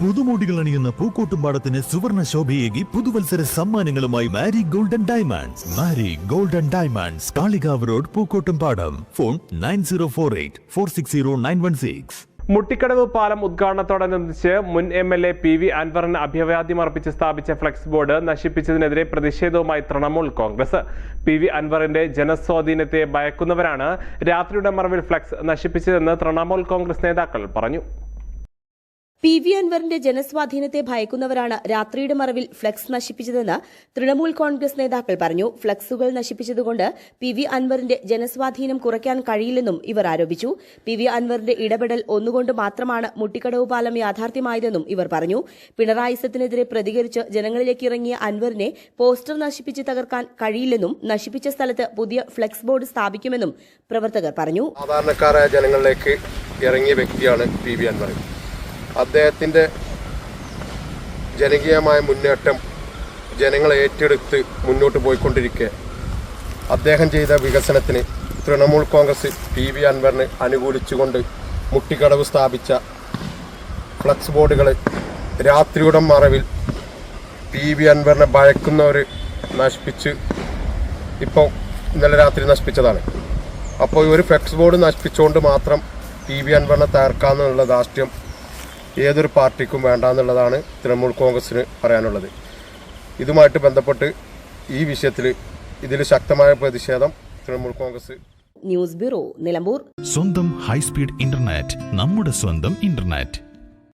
പുതുമോടികൾ അണിയുന്ന പൂക്കോട്ടുംപാടത്തിന് സുവർണ ശോഭയേകി പുതുവത്സര സമ്മാനങ്ങളുമായി Mari golden diamonds. Mari golden diamonds. Kalikavu road Pookkottumpadam. Phone nine zero four eight four six zero nine one six. Muttikkadavu പാലം ഉദ്ഘാടനത്തോടനുബന്ധിച്ച് മുൻ M L A P V അൻവറിന് അഭ്യവാദ്യം അർപ്പിച്ച് സ്ഥാപിച്ച ഫ്ലെക്സ് ബോർഡ് നശിപ്പിച്ചതിനെതിരെ പ്രതിഷേധവുമായി തൃണമൂൽ കോൺഗ്രസ്. പി വി അൻവറിന്റെ ജനസ്വാധീനത്തെ ഭയക്കുന്നവരാണ് രാത്രിയുടെ മറവിൽ ഫ്ലെക്സ് നശിപ്പിച്ചതെന്ന് തൃണമൂൽ കോൺഗ്രസ് നേതാക്കൾ പറഞ്ഞു. പി വി അൻവറിന്റെ ജനസ്വാധീനത്തെ ഭയക്കുന്നവരാണ് രാത്രിയുടെ മറവിൽ ഫ്ലക്സ് നശിപ്പിച്ചതെന്ന് തൃണമൂൽ കോൺഗ്രസ് നേതാക്കൾ പറഞ്ഞു. ഫ്ലക്സുകൾ നശിപ്പിച്ചതുകൊണ്ട് പി വി അൻവറിന്റെ ജനസ്വാധീനം കുറയ്ക്കാൻ കഴിയില്ലെന്നും ഇവർ ആരോപിച്ചു. പി വി അൻവറിന്റെ ഇടപെടൽ ഒന്നുകൊണ്ട് മാത്രമാണ് മുട്ടിക്കടവ് പാലം യാഥാർത്ഥ്യമായതെന്നും ഇവർ പറഞ്ഞു. പിണറായിസത്തിനെതിരെ പ്രതികരിച്ച് ജനങ്ങളിലേക്ക് ഇറങ്ങിയ അൻവറിനെ പോസ്റ്റർ നശിപ്പിച്ച് തകർക്കാൻ കഴിയില്ലെന്നും നശിപ്പിച്ച സ്ഥലത്ത് പുതിയ ഫ്ലക്സ് ബോർഡ് സ്ഥാപിക്കുമെന്നും പ്രവർത്തകർ പറഞ്ഞു. സാധാരണക്കാരായ ജനങ്ങളിലേക്ക് ഇറങ്ങിയ വ്യക്തിയാണ് പി വി അൻവർ. അദ്ദേഹത്തിന്റെ ജനകീയമായ മുന്നേറ്റം ജനങ്ങളെ ഏറ്റെടുത്ത് മുന്നോട്ട് പോയിക്കൊണ്ടിരിക്കെ. അദ്ദേഹം ചെയ്ത വികസനത്തിന് തൃണമൂൽ കോൺഗ്രസ് പി വി അൻവറിന് അനുകൂലിച്ചുകൊണ്ട് മുട്ടിക്കടവ് സ്ഥാപിച്ച ഫ്ലക്സ് ബോർഡുകൾ രാത്രിയുടെ മറവിൽ പി വി അൻവറിനെ ഭയക്കുന്നവർ നശിപ്പിച്ച് ഇപ്പോൾ ഇന്നലെ രാത്രി നശിപ്പിച്ചതാണ്. അപ്പോൾ ഈ ഒരു ഫ്ലക്സ് ബോർഡ് നശിപ്പിച്ചുകൊണ്ട് മാത്രം പി വി അൻവറിനെ തകർക്കാമെന്നുള്ള ധാർഷ്ട്യം ഏതൊരു പാർട്ടിക്കും വേണ്ട എന്നുള്ളതാണ് തൃണമൂൽ കോൺഗ്രസിന് പറയാനുള്ളത്. ഇതുമായിട്ട് ബന്ധപ്പെട്ട് ഈ വിഷയത്തിൽ ഇതിൽ ശക്തമായ പ്രതിഷേധം തൃണമൂൽ കോൺഗ്രസ് ന്യൂസ് ബ്യൂറോ നിലമ്പൂർ. സ്വന്തം ഹൈസ്പീഡ് ഇന്റർനെറ്റ് നമ്മുടെ സ്വന്തം ഇന്റർനെറ്റ്.